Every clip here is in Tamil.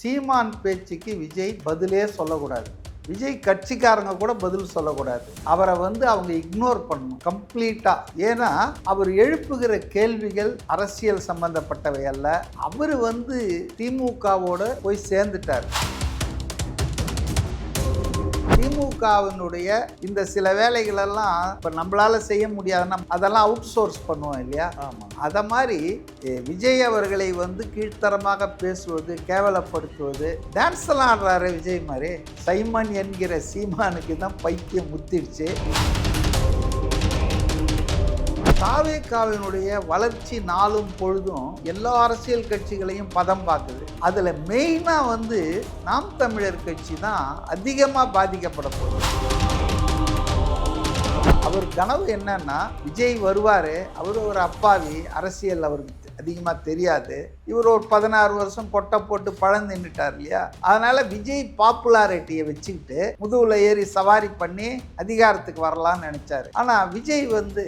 சீமான் பேச்சுக்கு விஜய் பதிலே சொல்லக்கூடாது. விஜய் கட்சிக்காரங்க கூட பதில் சொல்லக்கூடாது. அவரை வந்து அவங்க இக்னோர் பண்ணணும் கம்ப்ளீட்டாக ஏன்னா அவர் எழுப்புகிற கேள்விகள் அரசியல் சம்பந்தப்பட்டவை அல்ல. அவர் வந்து திமுகவோட போய் சேர்ந்துட்டார். திமுகவினுடைய இந்த சில வேலைகளெல்லாம் இப்போ நம்மளால செய்ய முடியாதுன்னா அதெல்லாம் அவுட் சோர்ஸ் பண்ணுவோம் இல்லையா? ஆமாம் அதை மாதிரி விஜய் அவர்களை வந்து கீழ்த்தரமாக பேசுவது கேவலப்படுத்துவது டான்ஸ் எல்லாம் ஆடுறாரு விஜய் மாதிரி. சைமன் என்கிற சீமானுக்கு தான் பைத்தியம் முத்திடுச்சு. தாவேக்காவினுடைய வளர்ச்சி நாளும் பொழுதும் எல்லா அரசியல் கட்சிகளையும் பதம் பார்க்குது அதில் மெயினாக வந்து நாம் தமிழர் கட்சி தான் அதிகமாக பாதிக்கப்பட போகுது. அவர் கனவு என்னன்னா விஜய் வருவார் அவர் ஒரு அப்பாவி அரசியல் அவருக்கு. அதிகமாக தெரியாது. இவர் ஒரு பதினாறு வருஷம் கொட்டை போட்டு பழம் நின்றுட்டார் இல்லையா? அதனால விஜய் பாப்புலாரிட்டியை வச்சுக்கிட்டு முதுகுல ஏறி சவாரி பண்ணி அதிகாரத்துக்கு வரலாம்னு நினைச்சாரு. ஆனால் விஜய் வந்து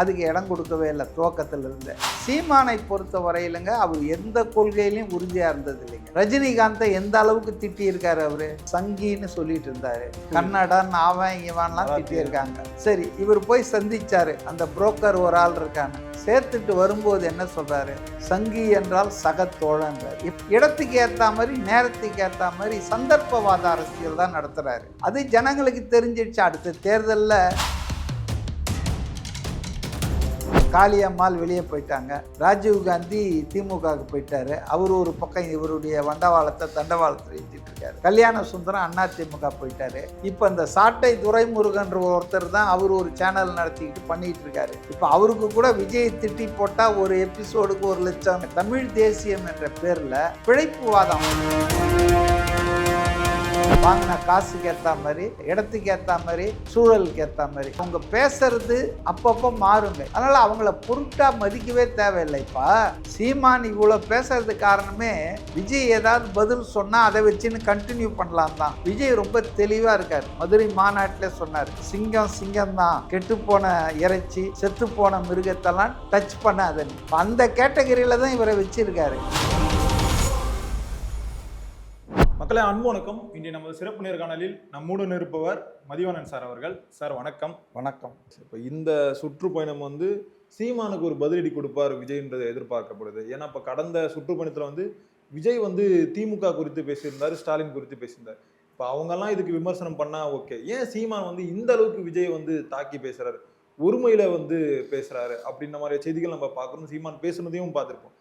அதுக்கு இடம் கொடுக்கவே இல்லை துவக்கத்துல இருந்து. சீமானை பொறுத்த வரையிலுங்க அவர் எந்த கொள்கையிலையும் உறுதியாக இருந்தது இல்லைங்க. ரஜினிகாந்தை எந்த அளவுக்கு திட்டி இருக்காரு அவரு? சங்கின்னு சொல்லிட்டு இருந்தாரு. கன்னடன் அவன் இவன்லாம் திட்டி இருக்காங்க சரி இவர் போய் சந்திச்சாரு. அந்த புரோக்கர் ஒரு ஆள் இருக்காங்க. சேர்த்துட்டு வரும்போது என்ன சொல்றாரு? சங்கி என்றால் சக தோழன்றார். இப்- இடத்துக்கு ஏத்த மாதிரி நேரத்துக்கு ஏத்த மாதிரி சந்தர்ப்பவாத அரசியல் தான் நடத்துறாரு. அது ஜனங்களுக்கு தெரிஞ்சிடுச்சு. அடுத்த தேர்தல்ல காளியம்மாள் வெளியே போயிட்டாங்க. ராஜீவ் காந்தி திமுகவுக்கு போயிட்டாரு. அவர் ஒரு பக்கம் இவருடைய வண்டவாளத்தை தண்டவாளத்தை வச்சுட்டு இருக்காரு. கல்யாண சுந்தரம் அண்ணா திமுக போயிட்டாரு. இப்போ இந்த சாட்டை துரைமுருகன்ற ஒருத்தர் தான் அவர் ஒரு சேனல் நடத்திக்கிட்டு பண்ணிட்டு இருக்காரு. இப்போ அவருக்கு கூட விஜய் திட்டி போட்டா ஒரு எபிசோடுக்கு ஒரு லட்சம். தமிழ் தேசியம் என்ற பேர்ல பிழைப்புவாதம். வாங்கின காசுக்கு ஏற்ற மாதிரி இடத்துக்கு ஏற்ற மாதிரி சூழலுக்கு ஏற்ற மாதிரி. அவங்க பேசுறது அப்பப்போ மாறுங்க. அதனால அவங்கள பொருட்டா மதிக்கவே தேவையில்லைப்பா சீமான் இவ்வளோ பேசுறது காரணமே விஜய் ஏதாவது பதில் சொன்னா அதை வச்சுன்னு கண்டினியூ பண்ணலாம் தான். விஜய் ரொம்ப தெளிவா இருக்கார். மதுரை மாநாட்டில் சொன்னார். சிங்கம் சிங்கம் தான். கெட்டு போன இறைச்சி செத்து போன மிருகத்தெல்லாம் டச் பண்ணாதுன்னு. அந்த கேட்டகரியில தான் இவரை வச்சிருக்காரு. மக்களே அன்பு வணக்கம். இன்றைய நமது சிறப்பு நேர்காணலில் நம்முடன் இருப்பவர் மதிவாணன் சார் அவர்கள். சார் வணக்கம். வணக்கம். இப்போ இந்த சுற்றுப்பயணம் வந்து சீமானுக்கு ஒரு பதிலடி கொடுப்பார் விஜய்ன்றது எதிர்பார்க்கப்படுது. ஏன்னா இப்போ கடந்த சுற்றுப்பயணத்தில் வந்து விஜய் வந்து திமுக குறித்து பேசியிருந்தார் ஸ்டாலின் குறித்து பேசியிருந்தார். இப்போ அவங்கெல்லாம் இதுக்கு விமர்சனம் பண்ணா ஓகே. ஏன் சீமான் வந்து இந்த அளவுக்கு விஜய் வந்து தாக்கி பேசுறாரு? ஒருமையில வந்து பேசுறாரு. அப்படின்ற மாதிரி செய்திகள் நம்ம பார்க்கணும். சீமான் பேசுனதையும் பார்த்துருப்போம்.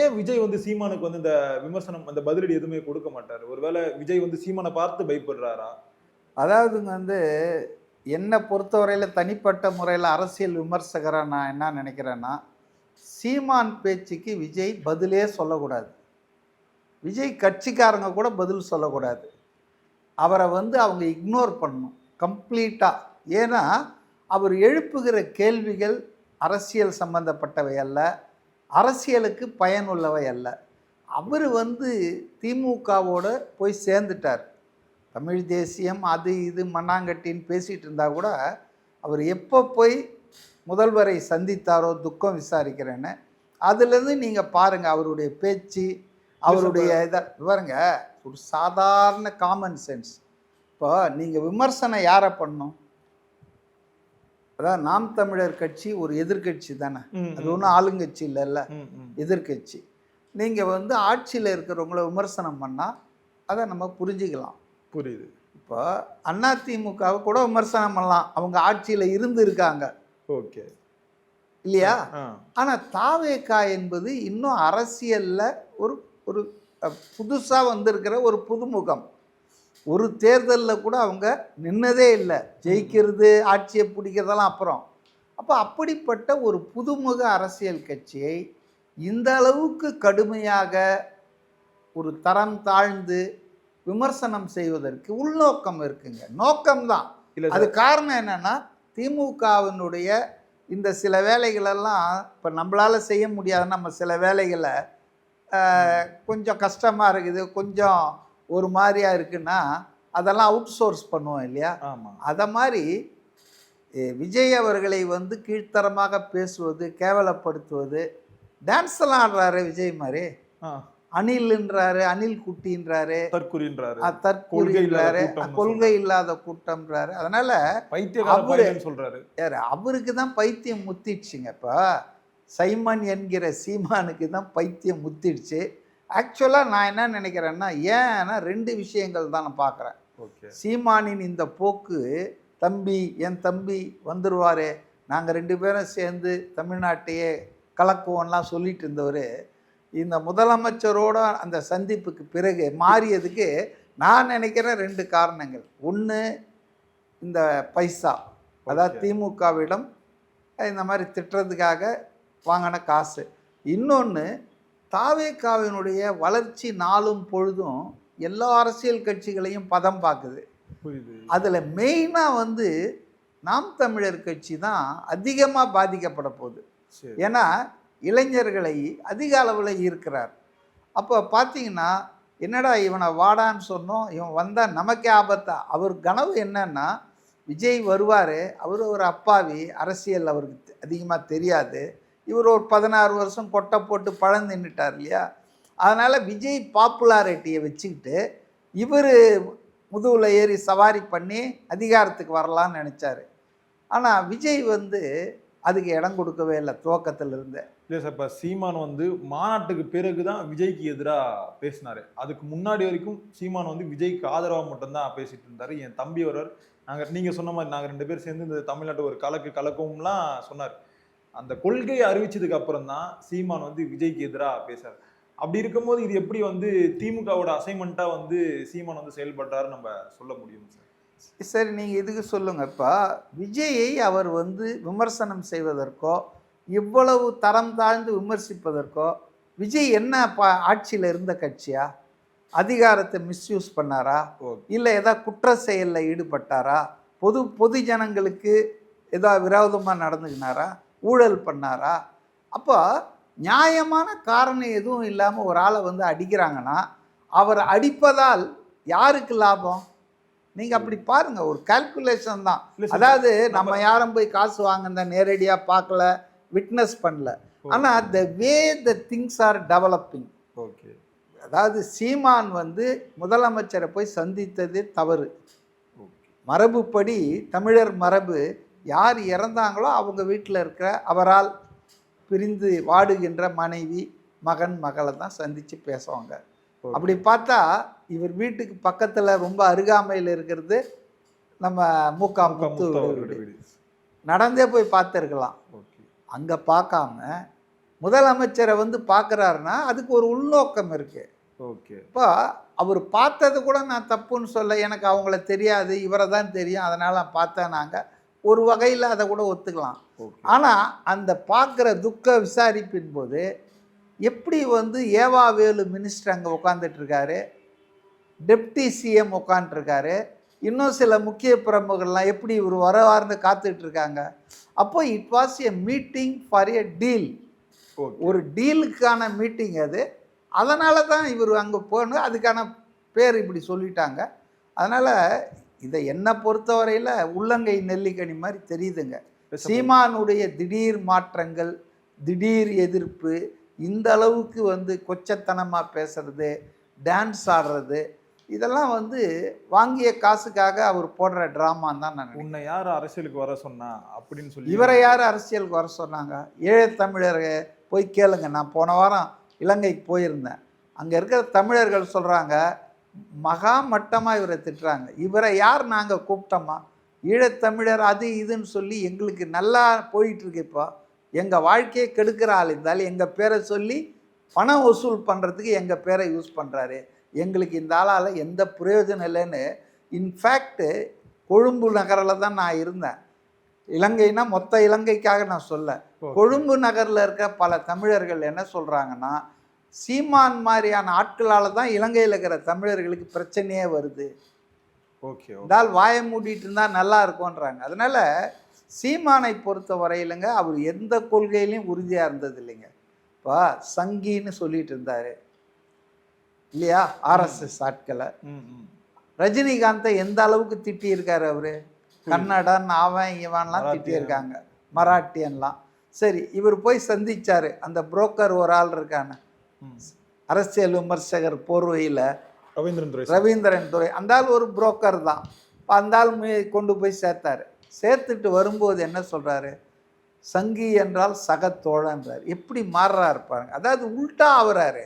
ஏன் விஜய் வந்து சீமானுக்கு வந்து இந்த விமர்சனம் அந்த பதிலடி எதுவுமே கொடுக்க மாட்டார்? ஒருவேளை விஜய் வந்து சீமானை பார்த்து பயப்படுறாரா? அதாவதுங்க வந்து என்னை பொறுத்தவரையில் தனிப்பட்ட முறையில் அரசியல் விமர்சகராக நான் என்ன நினைக்கிறேன்னா சீமான் பேச்சுக்கு விஜய் பதிலே சொல்லக்கூடாது. விஜய் கட்சிக்காரங்க கூட பதில் சொல்லக்கூடாது. அவரை வந்து அவங்க இக்னோர் பண்ணணும் கம்ப்ளீட்டாக ஏன்னா அவர் எழுப்புகிற கேள்விகள் அரசியல் சம்பந்தப்பட்டவை அல்ல. அரசியலுக்கு பயனுள்ளவை அல்ல. அவர் வந்து திமுகவோட போய் சேர்ந்துட்டார். தமிழ் தேசியம் அது இது மண்ணாங்கட்டின்னு பேசிகிட்டு இருந்தா கூட அவர் எப்போ போய் முதல்வரை சந்தித்தாரோ துக்கம் விசாரிக்கிறேன்னு அதுலேருந்து நீங்கள் பாருங்கள் அவருடைய பேச்சு அவருடைய இதை பாருங்க ஒரு சாதாரண காமன் சென்ஸ் இப்போ நீங்கள் விமர்சனம் யாரை பண்ணணும் அதான் நாம் தமிழர் கட்சி ஒரு எதிர்க்கட்சி தானே. அது ஒன்றும் ஆளுங்கட்சி இல்லைல்ல. எதிர்க்கட்சி நீங்கள் வந்து ஆட்சியில் இருக்கிறவங்கள விமர்சனம் பண்ணால் அதை நம்ம புரிஞ்சுக்கலாம். புரியுது. இப்போ அதிமுகவை கூட விமர்சனம் பண்ணலாம். அவங்க ஆட்சியில் இருந்து இருக்காங்க. ஓகே. இல்லையா? ஆனால் தாவேக்கா என்பது இன்னும் அரசியலில் ஒரு ஒரு புதுசாக வந்திருக்கிற ஒரு புதுமுகம். ஒரு தேர்தலில் கூட அவங்க நின்னதே இல்லை. ஜெயிக்கிறது ஆட்சியை பிடிக்கிறதெல்லாம் அப்புறம். அப்போ அப்படிப்பட்ட ஒரு புதுமுக அரசியல் கட்சியை இந்த அளவுக்கு கடுமையாக ஒரு தரம் தாழ்ந்து விமர்சனம் செய்வதற்கு உள்நோக்கம் இருக்குங்க. நோக்கம்தான் இல்ல அது காரணம் என்னன்னா திமுகவினுடைய இந்த சில வேலைகளெல்லாம் இப்போ நம்மளால செய்ய முடியாத நம்ம சில வேலைகளை கொஞ்சம் கஷ்டமாக இருக்குது. கொஞ்சம் ஒரு மாதிரியா இருக்குன்னா அதெல்லாம் அவுட் சோர்ஸ் பண்ணுவோம் இல்லையா? அதை மாதிரி விஜய் அவர்களை வந்து கீழ்த்தரமாக பேசுவது கேவலப்படுத்துவது டான்ஸ் எல்லாம் ஆடுறாரு விஜய் மாதிரி ஆ. அணில்ன்றாரு அணில் குட்டின்றாரு. தற்குறின்றாரு. கூட்டம்னு கொள்கை இல்லாத கூட்டம்ன்றாரு. அதனால பையன் சொல்றாரு. யாரு? அவருக்கு தான் பைத்தியம் முத்திடுச்சுங்க. இப்போ சைமன் என்கிற சீமானுக்கு தான் பைத்தியம் முத்திடுச்சு. ஆக்சுவலாக நான் என்ன நினைக்கிறேன்னா ஏன்னா ரெண்டு விஷயங்கள் தான் நான் பார்க்குறேன். ஓகே. சீமானின் இந்த போக்கு தம்பி என் தம்பி வந்துருவாரு நாங்கள் ரெண்டு பேரும் சேர்ந்து தமிழ்நாட்டையே கலக்குவோம்லாம் சொல்லிட்டு இருந்தவர் இந்த முதலமைச்சரோட அந்த சந்திப்புக்கு பிறகு மாறியதுக்கு நான் நினைக்கிறேன் ரெண்டு காரணங்கள். ஒன்று இந்த பைசா. அதாவது. திமுகவிடம் இந்த மாதிரி திட்டுறதுக்காக வாங்கின காசு. இன்னொன்று தாவேக்காவினுடைய வளர்ச்சி நாளும் பொழுதும் எல்லா அரசியல் கட்சிகளையும் பதம் பார்க்குது அதில் மெயினாக வந்து நாம் தமிழர் கட்சி தான் அதிகமாக பாதிக்கப்பட போகுது. ஏன்னா இளைஞர்களை அதிக அளவில் ஈர்க்கிறார். அப்போ பார்த்தீங்கன்னா என்னடா இவனை வாடான்னு சொன்னோம் இவன் வந்தால் நமக்கே ஆபத்தா? அவர் கனவு என்னன்னா விஜய் வருவார் அவர் ஒரு அப்பாவி அரசியல் அவருக்கு அதிகமாக தெரியாது. இவர் ஒரு பதினாறு வருஷம் கொட்டை போட்டு பழம் நின்றுட்டார் இல்லையா? அதனால் விஜய் பாப்புலாரிட்டியை வச்சுக்கிட்டு இவர் முதுகில் ஏறி சவாரி பண்ணி அதிகாரத்துக்கு வரலான்னு நினச்சாரு. ஆனால் விஜய் வந்து அதுக்கு இடம் கொடுக்கவே இல்லை துவக்கத்தில் இருந்தே. சார் இப்போ சீமான் வந்து மாநாட்டுக்கு பிறகு தான் விஜய்க்கு எதிராக பேசினார். அதுக்கு முன்னாடி வரைக்கும் சீமான் வந்து விஜய்க்கு ஆதரவாக மட்டும்தான் பேசிகிட்டு இருந்தார். என் தம்பி ஒருவர் நாங்கள் நீங்கள் சொன்ன மாதிரி நாங்கள் ரெண்டு பேரும் சேர்ந்து இந்த தமிழ்நாட்டு ஒரு கலக்கு கலக்கும்லாம் சொன்னார். அந்த கொள்கையை அறிவிச்சதுக்கு அப்புறம் தான் சீமான் வந்து விஜய்க்கு எதிரா பேசுறாரு. அப்படி இருக்கும்போது இது எப்படி வந்து திமுகவோட அசைன்மெண்ட்டா வந்து சீமான் வந்து செயல்படுறாரு நம்ம சொல்ல முடியும் சார் சரி நீங்கள் இதுக்கு சொல்லுங்க. இப்போ விஜயை அவர் வந்து விமர்சனம் செய்வதற்கோ இவ்வளவு தரம் தாழ்ந்து விமர்சிப்பதற்கோ விஜய் என்ன பா ஆட்சியில் இருந்த கட்சியா? அதிகாரத்தை மிஸ்யூஸ் பண்ணாரா? இல்லை ஏதாவது குற்ற செயலில் ஈடுபட்டாரா? பொது பொது ஜனங்களுக்கு ஏதாவது விரோதமாக நடந்துக்கினாரா? ஊழல் பண்ணாரா? அப்போ நியாயமான காரணம் எதுவும் இல்லாமல் ஒரு ஆளை வந்து அடிக்கிறாங்கன்னா அவர் அடிப்பதால் யாருக்கு லாபம்? நீங்கள் அப்படி பாருங்க ஒரு கால்குலேஷன் தான். அதாவது நம்ம யாரும் போய் காசு வாங்கின நேரடியாக பார்க்கல விட்னஸ் பண்ணல. ஆனால் the way the things are developing okay அதாவது சீமான் வந்து முதலமைச்சரை போய் சந்தித்தது தவறு. மரபுப்படி தமிழர் மரபு யார் இறந்தாங்களோ அவங்க வீட்டில் இருக்கிற அவரால் பிரிந்து வாடுகின்ற மனைவி மகன் மகளை தான் சந்தித்து பேசுவாங்க. அப்படி பார்த்தா இவர் வீட்டுக்கு பக்கத்தில் ரொம்ப அருகாமையில் இருக்கிறது நம்ம மூக்கா முக்கா முத்து முத்தா வீடு. நடந்தே போய் பார்த்துருக்கலாம். அங்கே பார்க்காம முதலமைச்சரை வந்து பார்க்குறாருன்னா அதுக்கு ஒரு உள்நோக்கம் இருக்குது ஓகே. இப்போ அவர் பார்த்தது கூட நான் தப்புன்னு சொல்ல எனக்கு அவங்கள தெரியாது இவரை தான் தெரியும் அதனால் நான் பார்த்தேன் நாங்கள் ஒரு வகையில் அதை கூட ஒத்துக்கலாம். ஆனால் அந்த பார்க்குற துக்க விசாரிப்பின் போது எப்படி வந்து ஏவா வேலு மினிஸ்டர் அங்கே உட்காந்துட்ருக்காரு டெப்டி சிஎம் உட்காந்துருக்காரு இன்னும் சில முக்கிய பிரமுகர்லாம் எப்படி இவர் வரவார்னு காத்துட்டு இருக்காங்க அப்போ it was a meeting for a deal ஒரு டீலுக்கான மீட்டிங் அது. அதனால தான் இவர் அங்கே போகணும் அதுக்கான பேர் இப்படி சொல்லிட்டாங்க. அதனால் இதை என்னை பொறுத்தவரையில் உள்ளங்கை நெல்லிக்கனி மாதிரி தெரியுதுங்க. சீமானுடைய திடீர் மாற்றங்கள் திடீர் எதிர்ப்பு இந்த அளவுக்கு வந்து கொச்சத்தனமாக பேசுறது டான்ஸ் ஆடுறது இதெல்லாம் வந்து வாங்கிய காசுக்காக அவர் போடுற ட்ராமான்னு தான் நான். உன்னை யார் அரசியலுக்கு வர சொன்னா அப்படின்னு சொல்லி இவரை யார் அரசியலுக்கு வர சொன்னாங்க? ஈழத்தமிழர் போய் கேளுங்க. நான் போன வாரம் இலங்கைக்கு போயிருந்தேன். அங்கே இருக்கிற தமிழர்கள் சொல்கிறாங்க மகா மட்டமாக இவரை திட்டுறாங்க. இவரை யார் நாங்கள் கூப்பிட்டோமா? ஈழத்தமிழர் அது இதுன்னு சொல்லி எங்களுக்கு நல்லா போயிட்டு இருக்கு இப்போ. எங்கள் வாழ்க்கையை கெடுக்கிற ஆள் இருந்தாலும் எங்கள் பேரை சொல்லி பணம் வசூல் பண்ணுறதுக்கு எங்கள் பேரை யூஸ் பண்ணுறாரு எங்களுக்கு இந்த ஆளால் எந்த பிரயோஜனம் இல்லைன்னு இன்ஃபேக்ட்டு கொழும்பு நகரில் தான் நான் இருந்தேன். இலங்கைனா மொத்த இலங்கைக்காக நான் சொல்ல. கொழும்பு நகரில் இருக்க பல தமிழர்கள் என்ன சொல்கிறாங்கன்னா சீமான் மாதிரியான ஆட்களால் தான் இலங்கையில் இருக்கிற தமிழர்களுக்கு பிரச்சனையே வருது. ஓகே இருந்தால் வாயை மூடிட்டு இருந்தால் நல்லா இருக்கும்ன்றாங்க. அதனால சீமானை பொறுத்த வரையிலுங்க அவர் எந்த கொள்கையிலையும் உறுதியாக இருந்தது இல்லைங்க இப்போ சங்கின்னு சொல்லிட்டு இருந்தார். இல்லையா? ஆர்எஸ்எஸ் ஆட்களை. ரஜினிகாந்தை எந்த அளவுக்கு திட்டியிருக்காரு அவரு? கன்னடன் அவன் இவன்லாம். திட்டியிருக்காங்க. மராட்டியன்லாம். சரி இவர் போய் சந்திச்சாரு. அந்த புரோக்கர் ஒரு ஆள் இருக்கான. அரசியல் விமர்சகர் போர்வையில் ரவீந்திரன் துரை ரவீந்திரன் துரை. அந்த ஆள் ஒரு புரோக்கர் தான். இப்ப அந்த ஆள் மு- கொண்டு போய் சேர்த்தாரு. சேர்த்துட்டு வரும்போது என்ன சொல்றாரு? சங்கி என்றால் சக தோழன்றார். எப்படி மாறுறாரு பாருங்க. அதாவது உல்டா ஆகுறாரு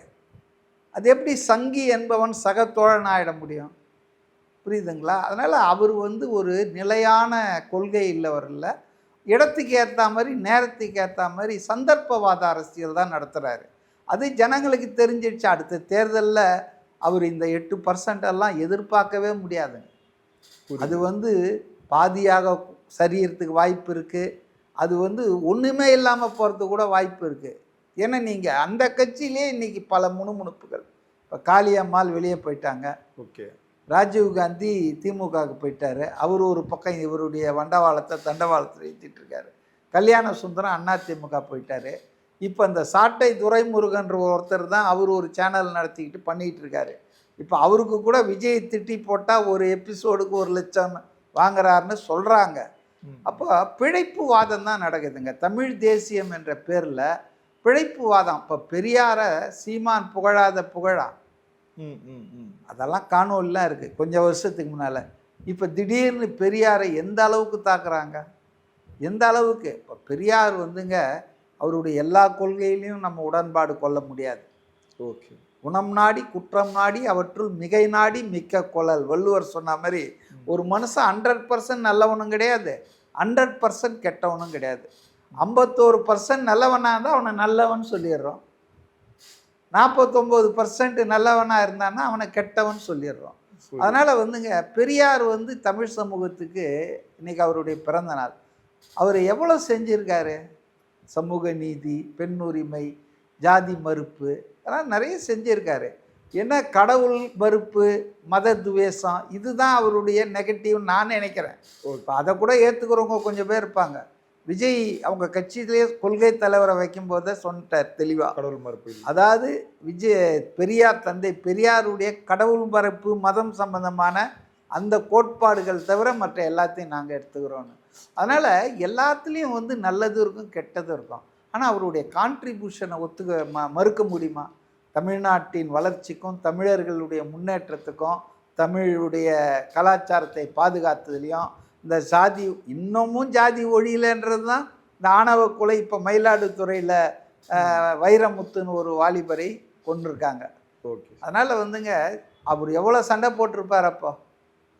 அது எப்படி சங்கி என்பவன் சக தோழன் ஆயிட முடியும்? புரியுதுங்களா? அதனால் அவர் வந்து ஒரு நிலையான கொள்கை இல்லவர் இல்லை. இடத்துக்கு ஏற்ற மாதிரி நேரத்துக்கு ஏற்ற மாதிரி சந்தர்ப்பவாத அரசியல் தான் நடத்துகிறாரு அது ஜனங்களுக்கு தெரிஞ்சிடுச்சு. அடுத்த தேர்தலில் அவர் இந்த எட்டு பர்சன்ட் எல்லாம் எதிர்பார்க்கவே முடியாதுங்க அது வந்து பாதியாக சரியறதுக்கு வாய்ப்பு இருக்குது அது வந்து ஒன்றுமே இல்லாமல் போகிறதுக்கு கூட வாய்ப்பு இருக்குது ஏன்னா நீங்கள் அந்த கட்சியிலே இன்னைக்கு பல முணுமுணுப்புகள். இப்போ காளியம்மாள் வெளியே போயிட்டாங்க. ஓகே. ராஜீவ் காந்தி திமுகவுக்கு போயிட்டாரு. அவர் ஒரு பக்கம் இவருடைய வண்டவாளத்தை தண்டவாளத்தை வைத்துட்டு இருக்காரு. கல்யாண சுந்தரம் அதிமுக போயிட்டாரு. இப்போ இந்த சாட்டை துரைமுருகன்ற ஒருத்தர் தான் அவர் ஒரு சேனல் நடத்திக்கிட்டு பண்ணிக்கிட்டு இருக்காரு. இப்போ அவருக்கு கூட விஜய் திட்டி போட்டால் ஒரு எபிசோடுக்கு ஒரு லட்சம் வாங்குறாருன்னு சொல்கிறாங்க. அப்போ பிழைப்பு வாதம் தான் நடக்குதுங்க. தமிழ் தேசியம் என்ற பேரில் பிழைப்பு வாதம் இப்போ பெரியாரை சீமான் புகழாத புகழா? ம் அதெல்லாம் காணொலிலாம் இருக்குது கொஞ்சம் வருஷத்துக்கு முன்னால். இப்போ திடீர்னு பெரியாரை எந்த அளவுக்கு தாக்குறாங்க? எந்த அளவுக்கு? இப்போ பெரியார் வந்துங்க அவருடைய எல்லா கொள்கையிலையும் நம்ம உடன்பாடு கொள்ள முடியாது. ஓகே. குணம் நாடி குற்றம் நாடி அவற்றுள் மிகை நாடி மிக்க கொள்ளல் வள்ளுவர் சொன்ன மாதிரி ஒரு மனுஷன் ஹண்ட்ரட் பர்சன்ட் நல்லவனும் கிடையாது. ஹண்ட்ரட் பர்சன்ட் கெட்டவனும் கிடையாது. ஐம்பத்தோரு பர்சன்ட் நல்லவனாக இருந்தால் அவனை நல்லவன் சொல்லிடுறோம். நாற்பத்தொம்போது பர்சன்ட் நல்லவனாக இருந்தான்னா அவனை கெட்டவன் சொல்லிடுறோம். அதனால் வந்துங்க பெரியார் வந்து தமிழ் சமூகத்துக்கு இன்னைக்கு அவருடைய பிறந்த நாள். அவர் எவ்வளோ செஞ்சிருக்காரு? சமூக நீதி பெண் உரிமை ஜாதி மறுப்பு அதெல்லாம் நிறைய செஞ்சிருக்காரு. என்ன கடவுள் மறுப்பு மத துவேஷம் இதுதான் அவருடைய நெகட்டிவ் நான் நினைக்கிறேன். இப்போ அதை கூட ஏற்றுக்கிறவங்க கொஞ்சம் பேர் இருப்பாங்க. விஜய் அவங்க கட்சியிலேயே கொள்கை தலைவரை வைக்கும்போதே சொன்னிட்டார் தெளிவாக கடவுள் மறுப்பு. அதாவது விஜய் பெரியார் தந்தை பெரியாருடைய கடவுள் மரப்பு மதம் சம்பந்தமான அந்த கோட்பாடுகள் தவிர மற்ற எல்லாத்தையும் நாங்கள் எடுத்துக்கிறோன்னு அதனால் எல்லாத்துலேயும் வந்து நல்லதும் இருக்கும் கெட்டதும் இருக்கும். ஆனால் அவருடைய கான்ட்ரிபியூஷனை ஒத்துக்க ம மறுக்க முடியுமா? தமிழ்நாட்டின் வளர்ச்சிக்கும் தமிழர்களுடைய முன்னேற்றத்துக்கும் தமிழுடைய கலாச்சாரத்தை பாதுகாத்ததுலேயும் இந்த ஜாதி இன்னமும் ஜாதி ஒழியலன்றது தான் இந்த ஆணவ கொலை இப்போ மயிலாடுதுறையில் வைரமுத்துன்னு ஒரு வாலிபரை கொண்டிருக்காங்க ஓகே. அதனால் வந்துங்க அவர் எவ்வளோ சண்டை போட்டிருப்பார் அப்போ?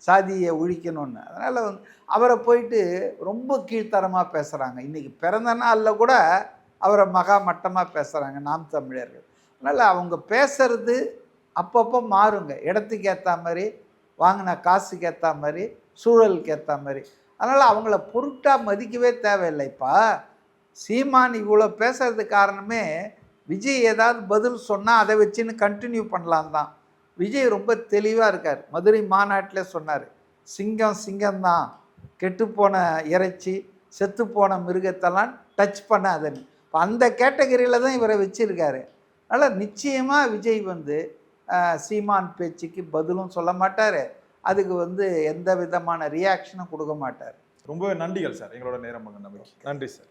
சாதியை ஒழிக்கணும்னு. அதனால் வந்து அவரை போயிட்டு ரொம்ப கீழ்த்தரமாக பேசுகிறாங்க இன்றைக்கி பிறந்த நாளில் கூட அவரை மகா மட்டமாக பேசுகிறாங்க நாம் தமிழர்கள். அதனால் அவங்க பேசுறது அப்பப்போ மாறுங்க. இடத்துக்கு ஏற்ற மாதிரி வாங்கின காசுக்கு ஏற்ற மாதிரி சூழலுக்கு ஏற்ற மாதிரி. அதனால் அவங்கள பொருட்டாக மதிக்கவே தேவையில்லைப்பா சீமான் இவ்வளோ பேசுறது காரணமே விஜய் ஏதாவது பதில் சொன்னால் அதை வச்சுன்னு கண்டினியூ பண்ணலாம் தான் விஜய் ரொம்ப தெளிவாக இருக்கார். மதுரை மாநாட்டில் சொன்னார் சிங்கம் சிங்கம்தான். கெட்டுப்போன இறைச்சி செத்துப்போன மிருகத்தெல்லாம் டச் பண்ணாதுன்னு. இப்போ அந்த கேட்டகரியில் தான் இவரை வச்சிருக்காரு. அதனால் நிச்சயமாக விஜய் வந்து சீமான் பேச்சுக்கு பதிலும் சொல்ல மாட்டார். அதுக்கு வந்து எந்த விதமான ரியாக்ஷனும் கொடுக்க மாட்டார். ரொம்ப நன்றிகள் சார். எங்களோட நேரம் நம்பிக்கை. நன்றி சார்.